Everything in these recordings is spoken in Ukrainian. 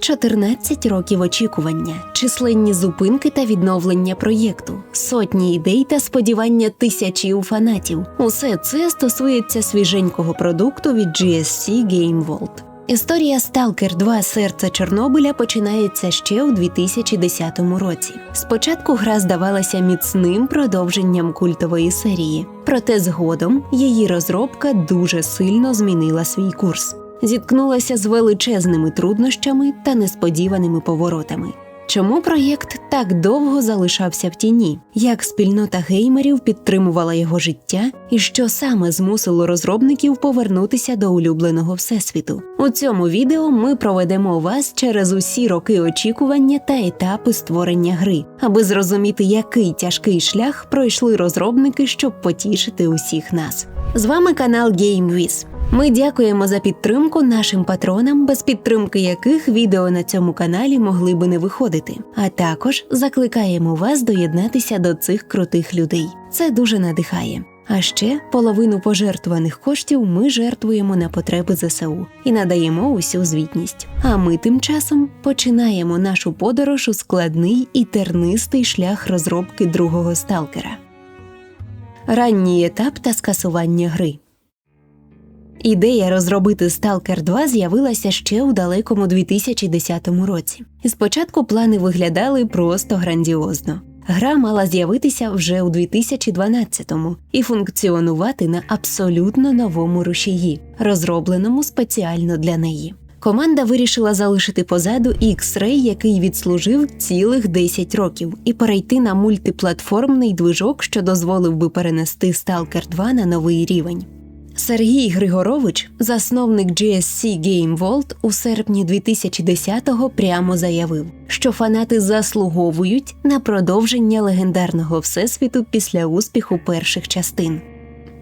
14 років очікування, численні зупинки та відновлення проєкту, сотні ідей та сподівання тисячів фанатів. Усе це стосується свіженького продукту від GSC Game World. Історія Stalker 2 Серце Чорнобиля починається ще у 2010 році. Спочатку гра здавалася міцним продовженням культової серії, проте згодом її розробка дуже сильно змінила свій курс зіткнулася з величезними труднощами та несподіваними поворотами. Чому проєкт так довго залишався в тіні? Як спільнота геймерів підтримувала його життя, і що саме змусило розробників повернутися до улюбленого всесвіту? У цьому відео ми проведемо вас через усі роки очікування та етапи створення гри, аби зрозуміти, який тяжкий шлях пройшли розробники, щоб потішити усіх нас. З вами канал GameWiz. Ми дякуємо за підтримку нашим патронам, без підтримки яких відео на цьому каналі могли би не виходити. А також закликаємо вас доєднатися до цих крутих людей. Це дуже надихає. А ще половину пожертвуваних коштів ми жертвуємо на потреби ЗСУ і надаємо усю звітність. А ми тим часом починаємо нашу подорож у складний і тернистий шлях розробки другого сталкера. Ранній етап та скасування гри. Ідея розробити Stalker 2 з'явилася ще у далекому 2010 році. Спочатку плани виглядали просто грандіозно. Гра мала з'явитися вже у 2012-му і функціонувати на абсолютно новому рушії, розробленому спеціально для неї. Команда вирішила залишити позаду X-Ray, який відслужив цілих 10 років, і перейти на мультиплатформний движок, що дозволив би перенести Stalker 2 на новий рівень. Сергій Григорович, засновник GSC Game World, у серпні 2010-го прямо заявив, що фанати заслуговують на продовження легендарного всесвіту після успіху перших частин.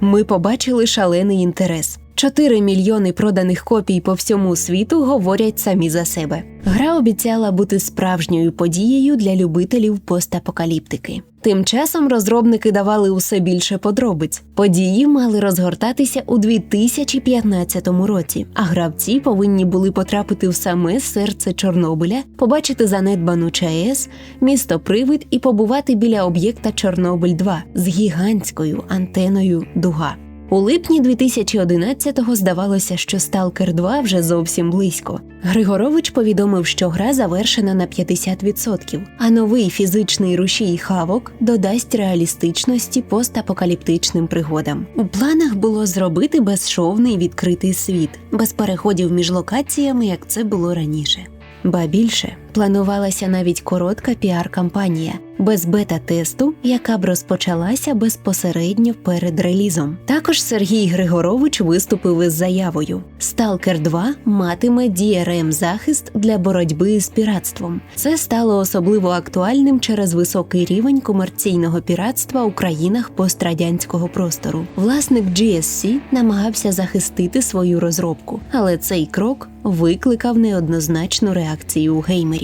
Ми побачили шалений інтерес. 4 мільйони проданих копій по всьому світу говорять самі за себе. Гра обіцяла бути справжньою подією для любителів постапокаліптики. Тим часом розробники давали усе більше подробиць. Події мали розгортатися у 2015 році, а гравці повинні були потрапити в саме серце Чорнобиля, побачити занедбану ЧАЕС, місто Привид і побувати біля об'єкта Чорнобиль 2 з гігантською антеною дуга. У липні 2011-го здавалося, що Stalker 2 вже зовсім близько. Григорович повідомив, що гра завершена на 50%, а новий фізичний рушій хавок додасть реалістичності постапокаліптичним пригодам. У планах було зробити безшовний відкритий світ, без переходів між локаціями, як це було раніше. Ба більше планувалася навіть коротка піар-кампанія без бета-тесту, яка б розпочалася безпосередньо перед релізом. Також Сергій Григорович виступив із заявою: Stalker 2 матиме drm захист для боротьби з піратством. Це стало особливо актуальним через високий рівень комерційного піратства у країнах пострадянського простору. Власник GSC намагався захистити свою розробку, але цей крок викликав неоднозначну реакцію у геймерів.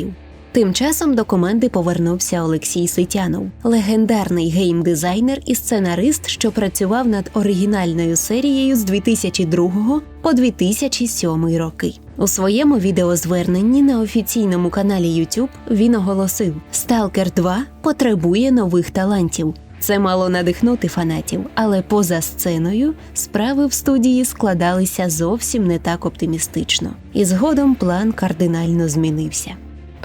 Тим часом до команди повернувся Олексій Ситянов, легендарний геймдизайнер і сценарист, що працював над оригінальною серією з 2002 по 2007 роки. У своєму відеозверненні на офіційному каналі YouTube він оголосив: Stalker 2 потребує нових талантів. Це мало надихнути фанатів, але поза сценою справи в студії складалися зовсім не так оптимістично, і згодом план кардинально змінився.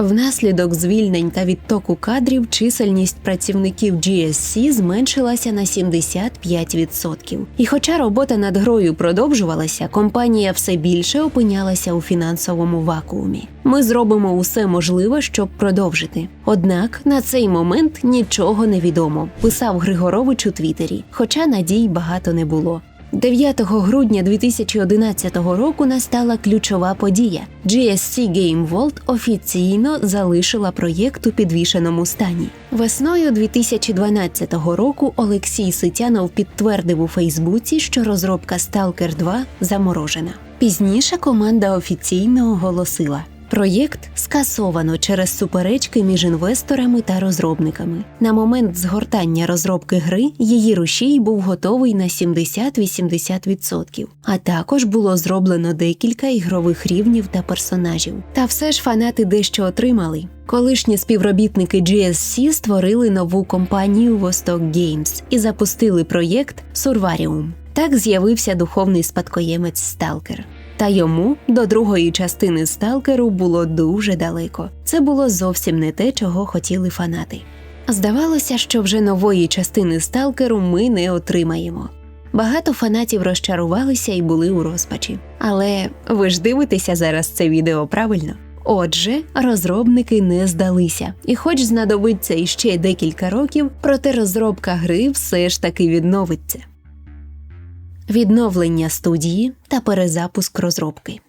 Внаслідок звільнень та відтоку кадрів чисельність працівників GSC зменшилася на 75%. І хоча робота над грою продовжувалася, компанія все більше опинялася у фінансовому вакуумі. Ми зробимо усе можливе, щоб продовжити. Однак на цей момент нічого не відомо, писав Григорович у Твіттері, хоча надій багато не було. 9 грудня 2011 року настала ключова подія. GSC Game World офіційно залишила проєкт у підвішеному стані. Весною 2012 року Олексій Ситянов підтвердив у Фейсбуці, що розробка Stalker 2 заморожена. Пізніше команда офіційно оголосила. Проєкт скасовано через суперечки між інвесторами та розробниками. На момент згортання розробки гри її рушій був готовий на 70-80%. А також було зроблено декілька ігрових рівнів та персонажів. Та все ж фанати дещо отримали. Колишні співробітники GSC створили нову компанію Vostok Games і запустили проєкт Survarium. Так з'явився духовний спадкоємець Сталкер. Та йому до другої частини Сталкеру було дуже далеко. Це було зовсім не те, чого хотіли фанати. Здавалося, що вже нової частини Сталкеру ми не отримаємо. Багато фанатів розчарувалися і були у розпачі. Але ви ж дивитеся зараз це відео правильно? Отже, розробники не здалися, і, хоч знадобиться іще декілька років, проте розробка гри все ж таки відновиться. Відновлення студії та перезапуск розробки.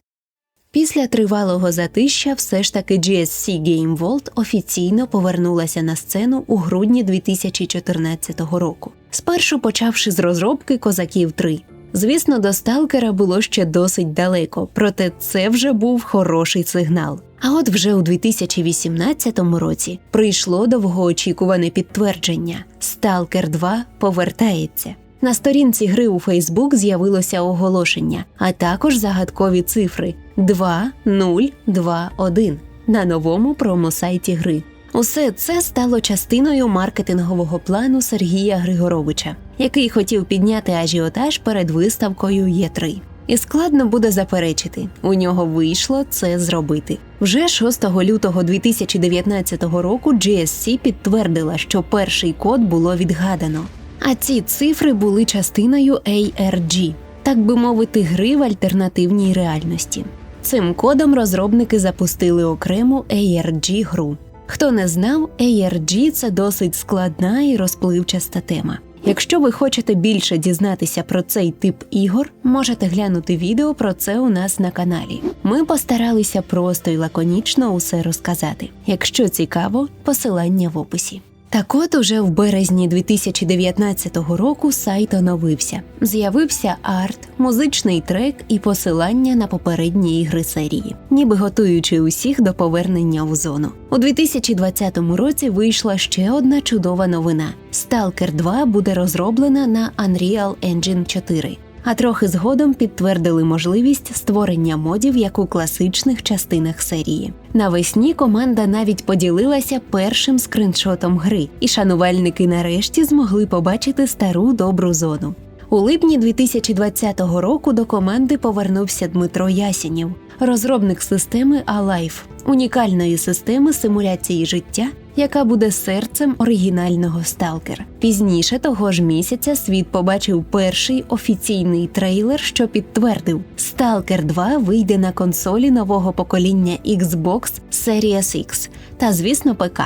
Після тривалого затища все ж таки GSC Game Vault офіційно повернулася на сцену у грудні 2014 року, спершу почавши з розробки Козаків 3. Звісно, до Сталкера було ще досить далеко, проте це вже був хороший сигнал. А от вже у 2018 році прийшло довгоочікуване підтвердження: Сталкер 2 повертається. На сторінці гри у Фейсбук з'явилося оголошення, а також загадкові цифри 2021 на новому промосайті гри. Усе це стало частиною маркетингового плану Сергія Григоровича, який хотів підняти ажіотаж перед виставкою Є3. І складно буде заперечити, у нього вийшло це зробити. Вже 6 лютого 2019 року GSC підтвердила, що перший код було відгадано. А ці цифри були частиною ARG, так би мовити, гри в альтернативній реальності. Цим кодом розробники запустили окрему ARG гру. Хто не знав, ARG – це досить складна і розпливчаста тема. Якщо ви хочете більше дізнатися про цей тип ігор, можете глянути відео про це у нас на каналі. Ми постаралися просто і лаконічно усе розказати. Якщо цікаво, посилання в описі. Так от уже в березні 2019 року сайт оновився. З'явився арт, музичний трек і посилання на попередні ігри серії, ніби готуючи усіх до повернення у зону. У 2020 році вийшла ще одна чудова новина: Stalker 2 буде розроблена на Unreal Engine 4 а трохи згодом підтвердили можливість створення модів як у класичних частинах серії. Навесні команда навіть поділилася першим скриншотом гри, і шанувальники нарешті змогли побачити стару добру зону. У липні 2020 року до команди повернувся Дмитро Ясінів, розробник системи Alive, унікальної системи симуляції життя, яка буде серцем оригінального сталкера. Пізніше того ж місяця світ побачив перший офіційний трейлер, що підтвердив, Stalker 2 вийде на консолі нового покоління Xbox Series X та, звісно, ПК.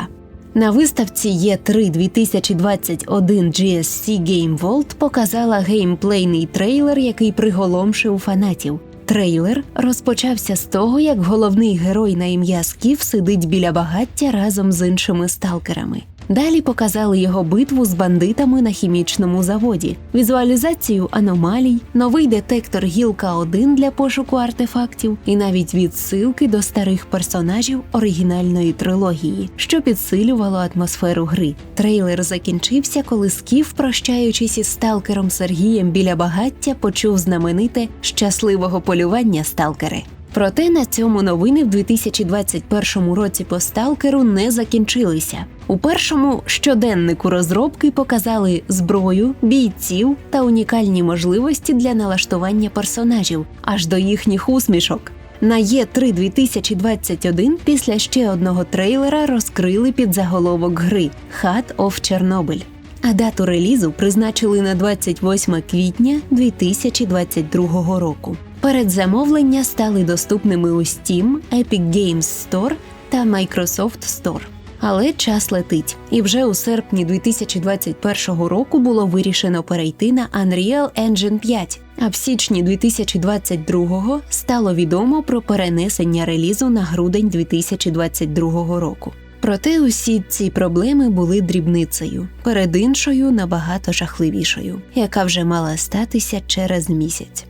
На виставці Є3 2021 GSC Game Vault показала геймплейний трейлер, який приголомшив фанатів. Трейлер розпочався з того, як головний герой на ім'я Скіф сидить біля багаття разом з іншими сталкерами. Далі показали його битву з бандитами на хімічному заводі, візуалізацію аномалій, новий детектор гілка 1 для пошуку артефактів і навіть відсилки до старих персонажів оригінальної трилогії, що підсилювало атмосферу гри. Трейлер закінчився, коли Скіф, прощаючись із сталкером Сергієм біля багаття, почув знамените щасливого полювання сталкери. Проте на цьому новини в 2021 році по сталкеру не закінчилися. У першому щоденнику розробки показали зброю, бійців та унікальні можливості для налаштування персонажів аж до їхніх усмішок. На Є3 2021 після ще одного трейлера розкрили підзаголовок гри Хат оф Чорнобиль. А дату релізу призначили на 28 квітня 2022 року. Передзамовлення стали доступними у Steam, Epic Games Store та Microsoft Store. Але час летить, і вже у серпні 2021 року було вирішено перейти на Unreal Engine 5, а в січні 2022 стало відомо про перенесення релізу на грудень 2022 року. Проте усі ці проблеми були дрібницею, перед іншою набагато жахливішою, яка вже мала статися через місяць.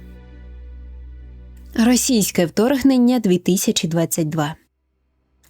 Російське вторгнення 2022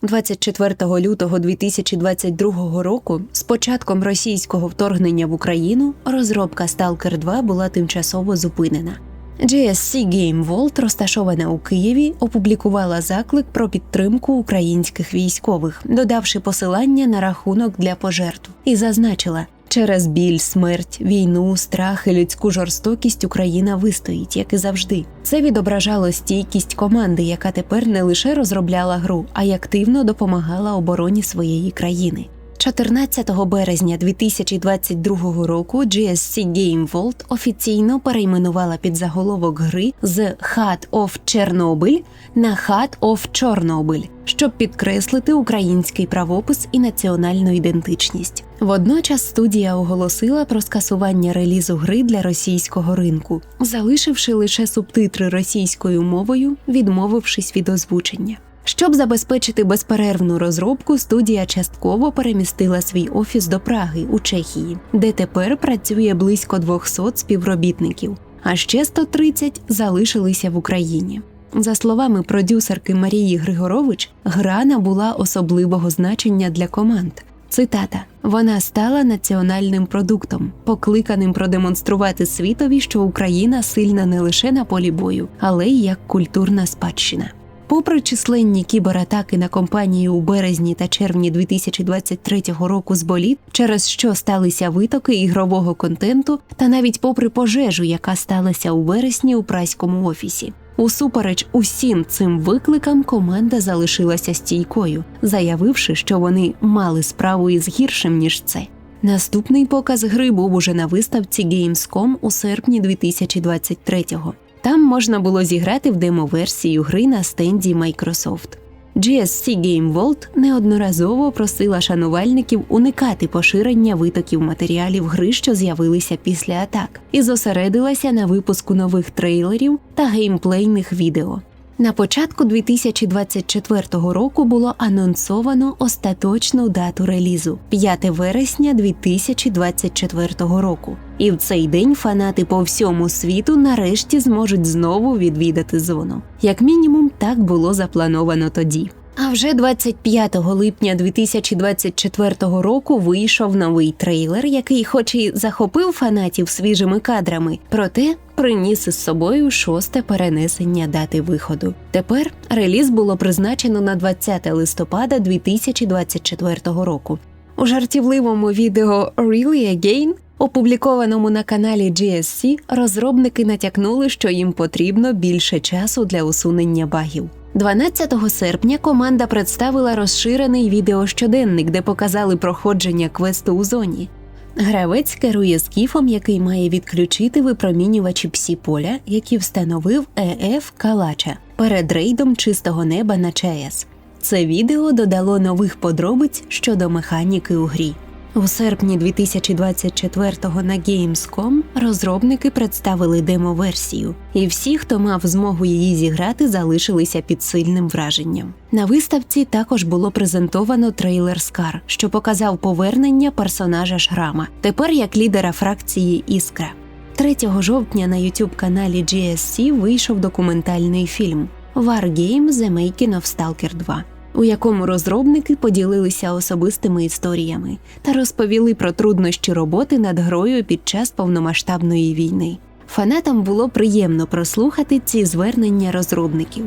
24 лютого 2022 року, з початком російського вторгнення в Україну, розробка Stalker 2 була тимчасово зупинена. GSC Game Vault, розташована у Києві, опублікувала заклик про підтримку українських військових, додавши посилання на рахунок для пожертв, і зазначила. Через біль, смерть, війну, страх і людську жорстокість Україна вистоїть, як і завжди. Це відображало стійкість команди, яка тепер не лише розробляла гру, а й активно допомагала обороні своєї країни. 14 березня 2022 року GSC Game Vault офіційно перейменувала підзаголовок гри з Heart of Chernobyl на Heart of Чорнобиль, щоб підкреслити український правопис і національну ідентичність. Водночас студія оголосила про скасування релізу гри для російського ринку, залишивши лише субтитри російською мовою, відмовившись від озвучення. Щоб забезпечити безперервну розробку, студія частково перемістила свій офіс до Праги у Чехії, де тепер працює близько 200 співробітників, а ще 130 залишилися в Україні. За словами продюсерки Марії Григорович, гра набула особливого значення для команд. Цитата: вона стала національним продуктом, покликаним продемонструвати світові, що Україна сильна не лише на полі бою, але й як культурна спадщина. Попри численні кібератаки на компанію у березні та червні 2023 року з боліт, через що сталися витоки ігрового контенту, та навіть попри пожежу, яка сталася у вересні у праському офісі. Усупереч усім цим викликам команда залишилася стійкою, заявивши, що вони мали справу із гіршим ніж це. Наступний показ гри був уже на виставці Gamescom у серпні 2023-го. Там можна було зіграти в демо-версію гри на стенді Microsoft. GSC Game Vault неодноразово просила шанувальників уникати поширення витоків матеріалів гри, що з'явилися після атак, і зосередилася на випуску нових трейлерів та геймплейних відео. На початку 2024 року було анонсовано остаточну дату релізу 5 вересня 2024 року. І в цей день фанати по всьому світу нарешті зможуть знову відвідати зону. Як мінімум, так було заплановано тоді. А вже 25 липня 2024 року вийшов новий трейлер, який, хоч і захопив фанатів свіжими кадрами, проте приніс із собою шосте перенесення дати виходу. Тепер реліз було призначено на 20 листопада 2024 року. У жартівливому відео «Really Again» Опублікованому на каналі GSC розробники натякнули, що їм потрібно більше часу для усунення багів. 12 серпня команда представила розширений відеощоденник, де показали проходження квесту у зоні. Гравець керує скіфом, який має відключити випромінювачі псі поля, які встановив ЕФ Калача перед рейдом чистого неба на ЧАЕС. Це відео додало нових подробиць щодо механіки у грі. У серпні 2024-го на Gamescom розробники представили демо-версію, і всі, хто мав змогу її зіграти, залишилися під сильним враженням. На виставці також було презентовано трейлер Скар, що показав повернення персонажа Шрама, тепер як лідера фракції Іскра. 3 жовтня на youtube каналі GSC вийшов документальний фільм Wargame The Making of Stalker 2 у якому розробники поділилися особистими історіями та розповіли про труднощі роботи над грою під час повномасштабної війни. Фанатам було приємно прослухати ці звернення розробників.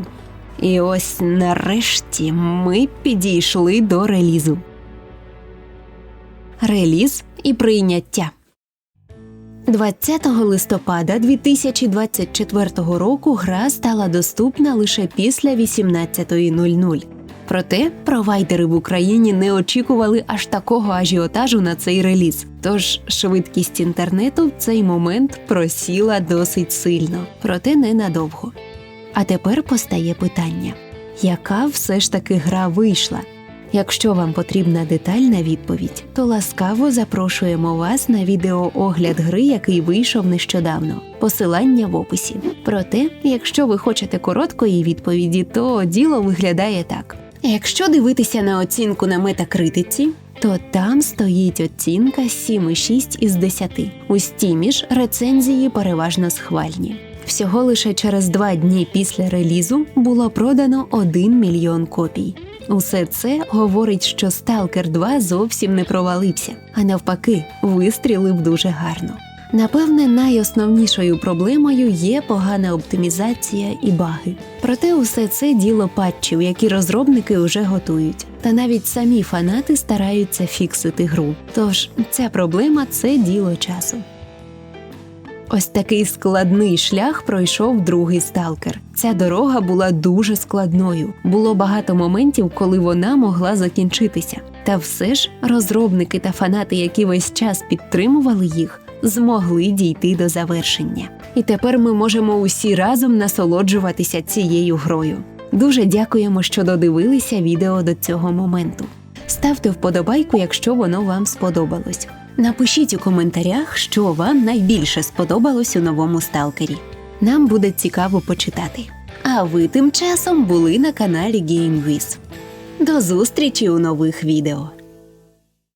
І ось нарешті ми підійшли до релізу. Реліз і прийняття. 20 листопада 2024 року гра стала доступна лише після 18.00. Проте провайдери в Україні не очікували аж такого ажіотажу на цей реліз. Тож швидкість інтернету в цей момент просіла досить сильно, проте ненадовго. А тепер постає питання: яка все ж таки гра вийшла? Якщо вам потрібна детальна відповідь, то ласкаво запрошуємо вас на відеоогляд гри, який вийшов нещодавно. Посилання в описі. Проте, якщо ви хочете короткої відповіді, то діло виглядає так. Якщо дивитися на оцінку на метакритиці, то там стоїть оцінка 7,6 із 10. У стімі ж рецензії переважно схвальні. Всього лише через два дні після релізу було продано 1 мільйон копій. Усе це говорить, що Stalker 2 зовсім не провалився, а навпаки, вистрілив дуже гарно. Напевне, найосновнішою проблемою є погана оптимізація і баги. Проте усе це діло патчів, які розробники вже готують. Та навіть самі фанати стараються фіксити гру. Тож ця проблема це діло часу. Ось такий складний шлях пройшов другий сталкер. Ця дорога була дуже складною. Було багато моментів, коли вона могла закінчитися. Та все ж розробники та фанати, які весь час підтримували їх, змогли дійти до завершення. І тепер ми можемо усі разом насолоджуватися цією грою. Дуже дякуємо, що додивилися відео до цього моменту. Ставте вподобайку, якщо воно вам сподобалось. Напишіть у коментарях, що вам найбільше сподобалось у новому сталкері. Нам буде цікаво почитати. А ви тим часом були на каналі GameWiz. До зустрічі у нових відео!